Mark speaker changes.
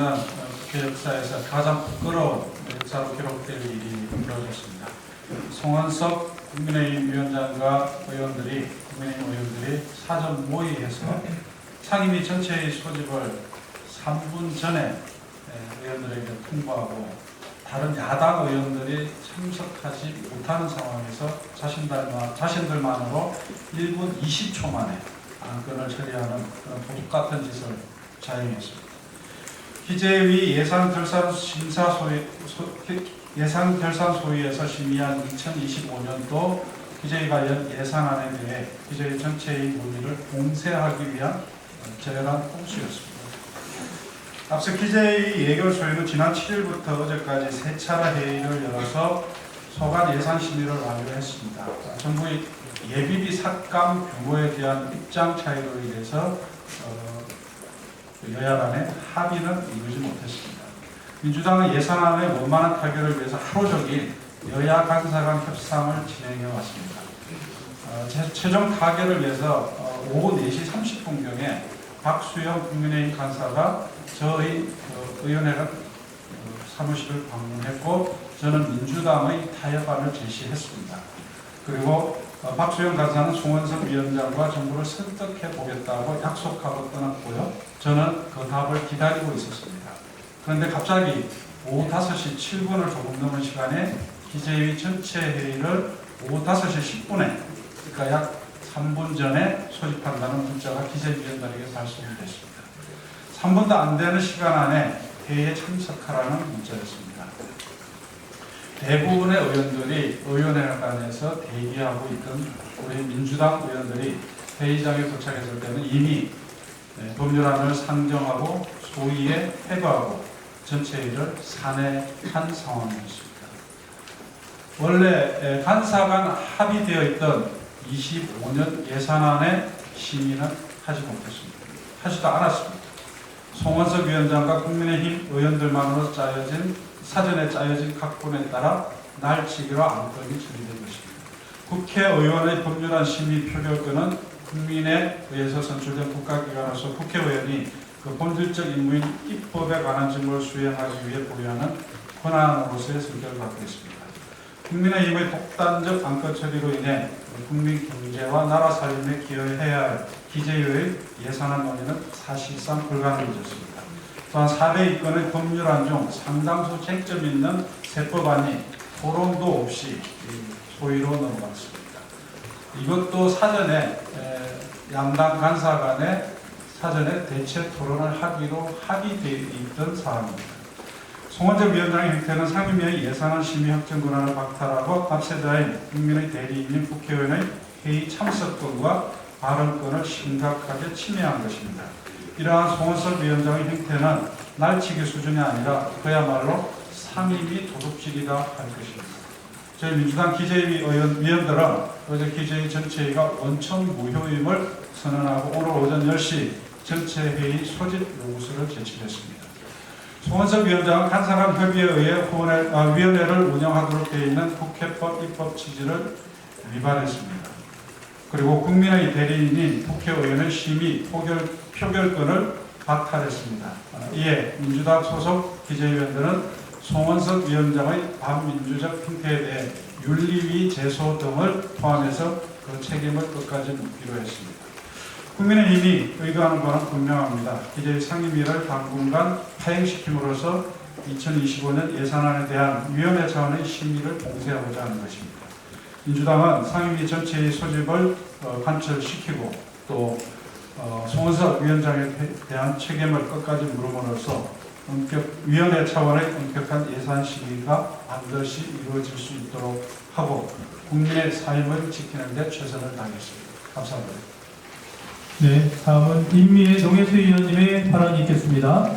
Speaker 1: 어, 국회 역사에서 가장 부끄러운 역사로 기록될 일이 이루어졌습니다. 송원석 국민의힘 위원장과 의원들이 국민의힘 의원들이 사전 모의해서 상임위 전체의 소집을 3분 전에 에, 의원들에게 통보하고 다른 야당 의원들이 참석하지 못하는 상황에서 자신들만, 자신들만으로 1분 20초 만에 안건을 처리하는 그런 도둑 같은 짓을 자행했습니다. 기재위 예산 결산 심사 소위, 소, 예산 결산 소위에서 심의한 2025년도 기재위 관련 예산안에 대해 기재위 전체의 논의를 공세하기 위한 어, 저열한 홍수였습니다. 앞서 기재위 예결 소위는 지난 7일부터 어제까지 세 차례 회의를 열어서 소관 예산 심의를 완료했습니다. 정부의 예비비 삭감 규모에 대한 입장 차이로 인해서 어, 여야 간의 합의는 이루지 못했습니다. 민주당은 예산안의 원만한 타결을 위해서 하루 종일 여야 간사 간 협상을 진행해 왔습니다. 어, 제- 최종 타결을 위해서 어, 오후 4시 30분경에 박수영 국민의힘 간사가 저희 그 의원회관 어, 사무실을 방문했고 저는 민주당의 타협안을 제시했습니다. 그리고 어, 박수영 간사는 송원석 위원장과 정부를 설득해 보겠다고 약속하고 떠났고요. 저는 그 답을 기다리고 있었습니다. 그런데 갑자기 오후 5시 7분을 조금 넘은 시간에 기재위 전체 회의를 오후 5시 10분에 그러니까 약 3분 전에 소집한다는 문자가 기재위원들에게 발송이 됐습니다. 3분도 안 되는 시간 안에 회의에 참석하라는 문자였습니다. 대부분의 의원들이 의원회관에서 대기하고 있던 우리 민주당 의원들이 회의장에 도착했을 때는 이미 네, 법률안을 상정하고 소위에 회부하고 전체 일을 산회한 상황이었습니다. 원래 에, 간사간 합의되어 있던 25년 예산안의 심의는 하지 못했습니다. 하지도 않았습니다. 송원석 위원장과 국민의힘 의원들만으로 짜여진 사전에 짜여진 각본에 따라 날치기로 안건이 처리된 것입니다. 국회의원의 법률안 심의 표결권은 국민에 의해서 선출된 국가기관으로서 국회의원이 그 본질적 임무인 입법에 관한 직무를 수행하기 위해 보유하는 권한으로서의 성격을 갖고 있습니다. 국민의힘의 독단적 안건 처리로 인해 국민 경제와 나라 살림에 기여해야 할 기재위의 예산안 논의는 사실상 불가능해졌습니다. 또한 4대 입건의 법률안 중 상당수 쟁점 있는 세법안이 토론도 없이 이 소위로 넘어갔습니다. 이것도 사전에 에, 양당 간사 간에 사전에 대체 토론을 하기로 합의되어 있던 사항입니다. 송원석 위원장의 행태는 상임위의 예산안 심의 확정 권한을 박탈하고 답세자인 국민의 대리인인 국회의원의 회의 참석권과 발언권을 심각하게 침해한 것입니다. 이러한 송원석 위원장의 행태는 날치기 수준이 아니라 그야말로 상임위 도둑질이다 할 것입니다. 저희 민주당 기재위 의원, 위원들은 어제 기재위 전체회의가 원천 무효임을 선언하고 오늘 오전 10시 전체 회의 소집 요구서를 제출했습니다. 송원석 위원장은 간사간 협의에 의해 후원회, 아, 위원회를 운영하도록 되어 있는 국회법 입법 취지를 위반했습니다. 그리고 국민의 대리인인 국회의원의 심의 포결, 표결권을 박탈했습니다. 아, 이에 민주당 소속 기재위원들은 송원석 위원장의 반민주적 행태에 대해 윤리위 제소 등을 포함해서 그 책임을 끝까지 묻기로 했습니다. 국민의힘이 의거하는 바는 분명합니다. 기재위 상임위를 당분간 파행시킴으로써 2025년 예산안에 대한 위원회 차원의 심의를 봉쇄하고자 하는 것입니다. 민주당은 상임위 전체의 소집을 어, 관철시키고 또 어, 송원석 위원장에 대한 책임을 끝까지 물음으로써 엄격, 위원회 차원의 엄격한 예산 심의가 반드시 이루어질 수 있도록 하고 국민의 삶을 지키는 데 최선을 다하겠습니다. 감사합니다.
Speaker 2: 네, 다음은 임미애 정혜수 의원님의 발언이 있겠습니다.